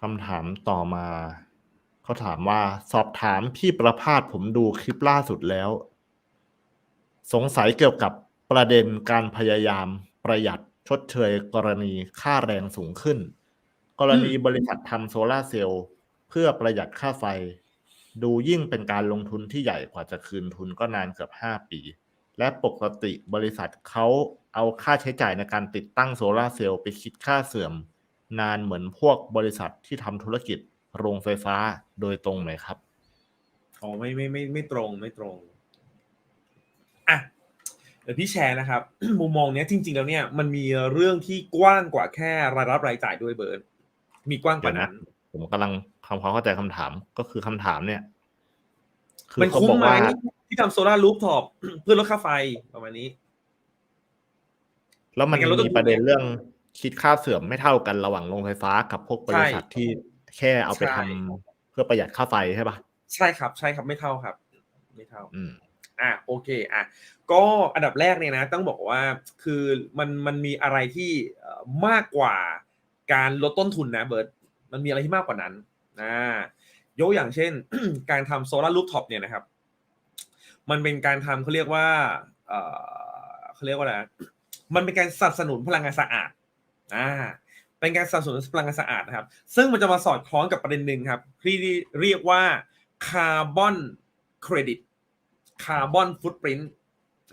คำถามต่อมาเขาถามว่าสอบถามพี่ประพาสผมดูคลิปล่าสุดแล้ว สงสัยเกี่ยวกับประเด็นการพยายามประหยัดชดเชยกรณีค่าแรงสูงขึ้น กรณีบริษัททำโซลาเซลล์เพื่อประหยัดค่าไฟ ดูยิ่งเป็นการลงทุนที่ใหญ่กว่าจะคืนทุนก็นานเกือบห้าปี และปกติบริษัทเขาเอาค่าใช้จ่ายในการติดตั้งโซลาเซลล์ไปคิดค่าเสื่อม นานเหมือนพวกบริษัทที่ทำธุรกิจโรงไฟฟ้าโดยตรงไหมครับอ๋อไม่ไม่ไม่ไม่ตรงไม่ตรงอะเดี๋ยวพี่แชร์นะครับ มุมมองเนี้ยจริง ๆ แล้วเนี่ยมันมีเรื่องที่กว้างกว่าแค่รายรับรายจ่ายด้วยเบิร์ดมีกว้างกว่านั้นผมกำลังทำความเข้าใจคำถามก็คือคำถามเนี่ยคืมันเขาคุ้มบอกไหมว่าที่ทำโซลาร์รูฟท็อปเพื่อลดค่าไฟประมาณนี้ แล้วมันเป็นการลดต้นทุนมีประเด็นเรื่อง คิดค่าเสื่อมไม่เท่ากันระหว่างโรงไฟฟ้ากับพวกบริษัทใช่ที่แค่เอาไปใช่ทำเพื่อประหยัดค่าไฟใช่ปะใช่ครับ ใช่ครับไม่เท่าครับ ไม่เท่า อืมอะโอเคอะก็อันดับแรกเนี่ยนะต้องบอกว่าคือมันมันมีอะไรที่เอ่อมากกว่าการลดต้นทุนนะเบิร์ตมันมีอะไรที่มากกว่านั้นนะยกอย่างเช่น การทำโซลาร์รูฟท็อปเนี่ยนะครับ มันเป็นการทำเขาเรียกว่าเอ่อเขาเรียกว่าอะไรนะมันเป็นการสนับสนุนพลังงานสะอาด อ่าเป็นการสนับสนุนพลังงานสะอาดนะครับ ซึ่งมันจะมาสอดคล้องกับประเด็นหนึ่งครับ ที่เรียกว่าคาร์บอนเครดิตคาร์บอนฟุตปรินต์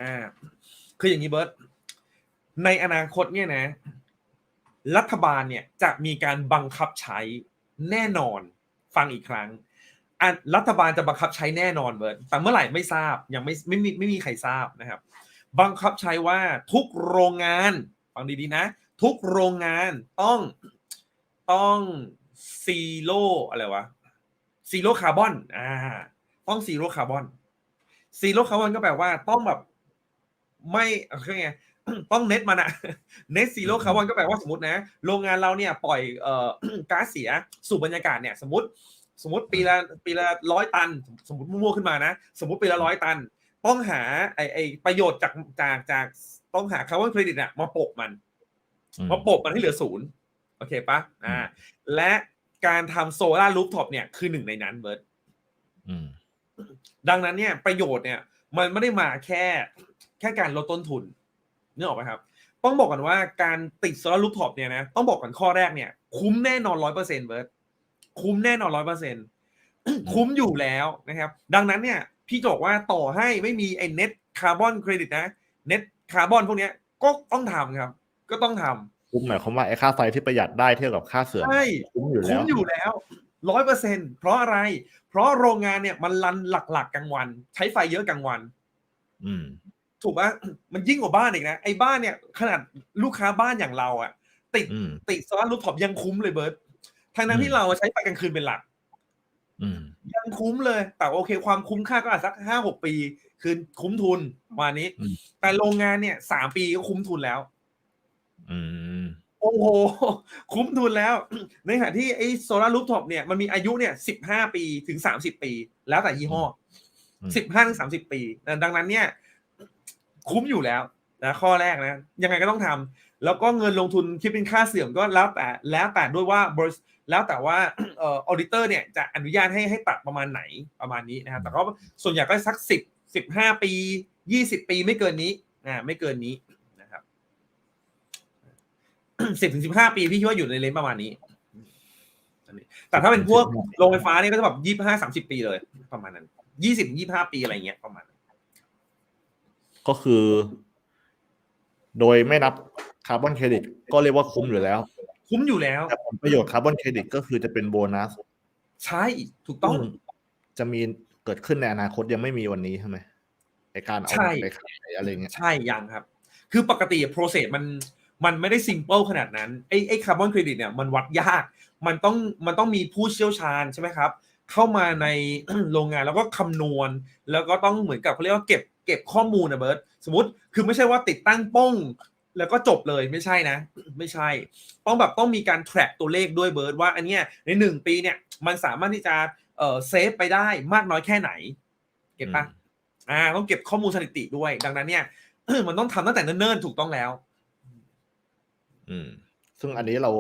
อ่าคืออย่างนี้เบิร์ตในอนาคตเนี่ยนะ รัฐบาลเนี่ยจะมีการบังคับใช้แน่นอน ฟังอีกครั้งรัฐบาลจะบังคับใช้แน่นอนเบิร์ตแต่เมื่อไหร่ไม่ทราบยังไม่ไม่มีไม่มีใครทราบนะครับ บังคับใช้ว่าทุกโรงงานฟังดีๆนะ ทุกโรงงานต้องต้องซีโร่อะไรวะซีโร่คาร์บอนอ่าต้องซีโร่คาร์บอนซีโร่คาร์บอนก็แปลว่าต้องแบบ ไม่คือไงต้องเน็ตมันอะเน็ตซีโร่คาร์บอนก็แปลว่าสมมตินะ โรงงานเราเนี่ยปล่อยเอ่อก๊าซเสียสู่บรรยากาศเนี่ย สมมติ สมมติปีละปีละร้อยตัน สมมติมั่วขึ้นมานะ สมมติปีละร้อยตัน ต้องหาไอไอประโยชน์จากจากจากต้องหาคาร์บอนเครดิตอะมาโปะมัน อืมมาโปะมันให้เหลือศูนย์โอเคปะอ่า และการทำโซลาร์รูฟท็อปเนี่ยคือหนึ่งในนั้นเบิร์ดอืมดังนั้นเนี่ยประโยชน์เนี่ย มันไม่ได้มาแค่แค่การลดต้นทุนนึกออกไหมครับ ต้องบอกกันว่าการติดโซลาร์รูฟท็อปเนี่ยนะต้องบอกกันข้อแรกเนี่ย คุ้มแน่นอนร้อยเปอร์เซ็นต์เบิร์ดคุ้มแน่นอนร้อยเปอร์เซ็นต์คุ้มอยู่แล้วนะครับ ดังนั้นเนี่ย พี่จะบอกว่าต่อให้ไม่มีไอ้เน็ตคาร์บอนเครดิตนะเน็ตคาร์บอนพวกเนี้ยก็ต้องทำครับ ก็ต้องทำคุ้มหมายความว่าไอ้ค่าไฟที่ประหยัดได้เทียบกับค่าเสื่อมใช่คุ้มอยู่แล้คุ้วมอยู่แล้วร้อยเปอร์เซ็นเพราะอะไร เพราะโรงงานเนี่ยมันรันหลักๆกลางวัน ใช้ไฟเยอะกลางวัน อืม ถูกปะมันยิ่งกว่าบ้านอีกนะไอ้บ้านเนี่ย ขนาดลูกค้าบ้านอย่างเราอะติดอืมติดโซลาร์รูฟท็อปยังคุ้มเลยเบิร์ตทั้งนั้นอืมที่เราใช้ไฟกลางคืนเป็นหลักอืมยังคุ้มเลย แต่โอเค ความคุ้มค่าก็อาจสักห้าหกปี คือคุ้มทุนประมาณนี้อืมแต่โรงงานเนี่ยสามปีก็คุ้มทุนแล้วอืม โอ้โห คุ้มทุนแล้ว ในขณะที่ไอ้โซลารูฟท็อปเนี่ยมันมีอายุเนี่ยสิบห้าปีถึงสามสิบปี แล้วแต่ยี่ห้ออืมสิบห้าถึงสามสิบปี ดังนั้นเนี่ย คุ้มอยู่แล้วนะข้อแรกนะ ยังไงก็ต้องทำแล้วก็เงินลงทุนคิดเป็นค่าเสื่อมก็แล้วแต่แล้วแต่ด้วยว่าบริษัทแล้วแต่ว่าเอ่อออดิเตอร์เนี่ยจะอนุญาตให้ให้ตัดประมาณไหนประมาณนี้นะครับแต่ก็ส่วนใหญ่ก็สักสิบสิบห้าปียี่สิบปีไม่เกินนี้อ่าไม่เกินนี้นะครับ สิบถึงสิบห้าปีพี่คิดว่าอยู่ในเลนส์ประมาณนี้อันนี้แต่ถ้าเป็นพวกโรงไฟฟ้าเนี่ยก็จะแบบยี่ห้าสามสิบปีเลย ประมาณนั้นยี่สิบยี่ห้าปีอะไรเงี้ยประมาณนั้นก็คือ โดยไม่นับคาร์บอนเครดิตก็เรียกว่าคุ้มอยู่แล้ว คุ้มอยู่แล้วแต่ผลประโยชน์คาร์บอนเครดิตก็คือจะเป็นโบนัส ใช่ถูกต้องซึ่จะมีเกิดขึ้นในอนาคตยังไม่มีวันนี้ใช่ไหมในการเอาใช่ไปขายอะไรเงี้ยใช่ยังครับ คือปกติ process มัน มันไม่ได้ simple ขนาดนั้นไอ้ไอ้คาร์บอนเครดิตเนี่ยมันวัดยาก มันต้องมันต้องมีผู้เชี่ยวชาญใช่ไหมครับ เข้ามาในโรงงานแล้วก็คำนวณ แล้วก็ต้องเหมือนกับเขาเรียกว่าเก็บเก็บข้อมูลนะเบิร์ตสมมติคือไม่ใช่ว่าติดตั้งป้องแล้วก็จบเลยไม่ใช่นะ ไม่ใช่ ต้องแบบต้องมีการ track ตัวเลขด้วยเบิร์ตว่าอันเนี้ยในหนึ่งปีเนี่ยมันสามารถที่จะเอ่อเซฟไปได้มากน้อยแค่ไหน เก็บปะอ่าต้องเก็บข้อมูลสถิติด้วย ดังนั้นเนี่ยมันต้องทำตั้งแต่เนิ่นๆถูกต้องแล้ว อืม ซึ่งอันนี้เรา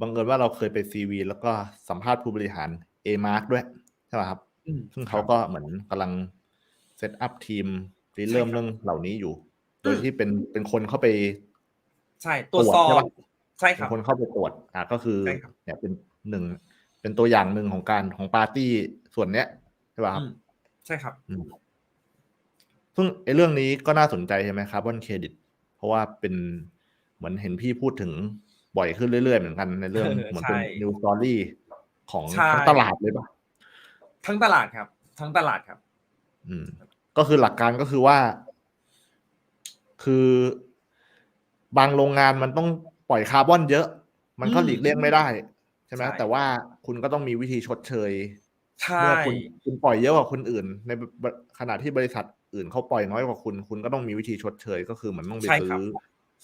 บังเอิญว่าเราเคยไปซีวีแล้วก็สัมภาษณ์ผู้บริหาร A Mark ด้วยใช่ป่ะครับอืมซึ่งเขาก็เหมือนกำลังเซตอัพทีมริเริ่มใช่ครับเรื่องเหล่านี้อยู่ โดยอืมที่เป็นเป็นคนเข้าไป ใช่ตรวจสอตรวจใช่บปะใช่คเป็รันบคนเข้าไปตรวจอะก็คือใช่ครับเนี่ยเป็นหนึ่งเป็นตัวอย่างหนึ่งของการของปาร์ตี้ส่วนเนี้ยใช่ป่ะครับอืมใช่ครับอืมซึ่งไอ้เรื่องนี้ก็น่าสนใจใช่ไหมครับบอนเครดิต เพราะว่าเป็น เหมือนเห็นพี่พูดถึงบ่อยขึ้นเรื่อยๆเหมือนกันในเรื่องเออเหมือนเป็นใช่นิวสตอรี่ของใช่ทั้งตลาดเลยป่ะทั้งตลาดครับ ทั้งตลาดครับ อืม ก็คือหลักการก็คือว่า คือบางโรงงานมันต้องปล่อยคาร์บอนเยอะ มันก็อืมหลีกเลี่ยงไม่ได้ ใช่ไหมใช่แต่ว่าคุณก็ต้องมีวิธีชดเชยใช่เมื่อคุณคุณปล่อยเยอะกว่าคนอื่น ในบขณะที่บริษัทอื่นเขาปล่อยน้อยกว่าคุณ คุณก็ต้องมีวิธีชดเชย ก็คือเหมือนต้องไปใช่ซื้ครัอบ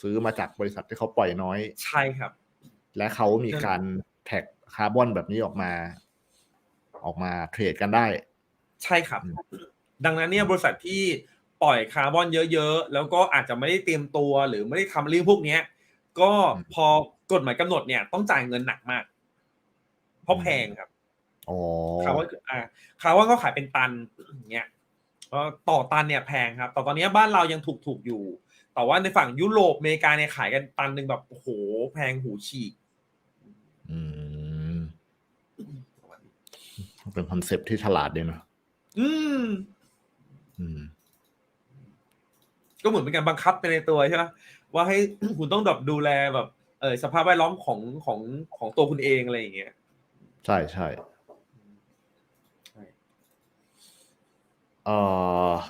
ซื้อมาจากบริษัทที่เขาปล่อยน้อย ใช่ครับ และเขามีการแท็กคาร์บอนแบบนี้ออกมา ออกมาเทรดกันได้ ใช่ครับอืมดังนั้นเนี่ยบริษัทที่ปล่อยคาร์บอนเยอะๆ แล้วก็อาจจะไม่ได้เตรียมตัวหรือไม่ได้ทำเรื่องพวกเนี้ยก็พอกฎหมายกำหนดเนี่ย ต้องจ่ายเงินหนักมาก เพราะแพงครับอ๋อคาร์บอนอ่าคาร์บอนก็ขายเป็นตันอย่างเงี้ยก็ต่อตันเนี่ยแพงครับแต่ตอนนี้บ้านเรายังถูกถูกๆอยู่ แต่ว่าในฝั่งยุโรปอเมริกาเนี่ยขายกันตันหนึ่งแบบโอ้โหแพงหูฉีกอืมเป็นคอนเซปต์ที่ฉลาดดีนะอืม อืม ก็เหมือนเป็นการบังคับไปในตัวใช่ไหมว่าให้คุณต้องแบบดูแลแบบ เออสภาพแวดล้อมของของของตัวคุณเองอะไรอย่างเงี้ย ใช่ใช่ใช่เอ่อ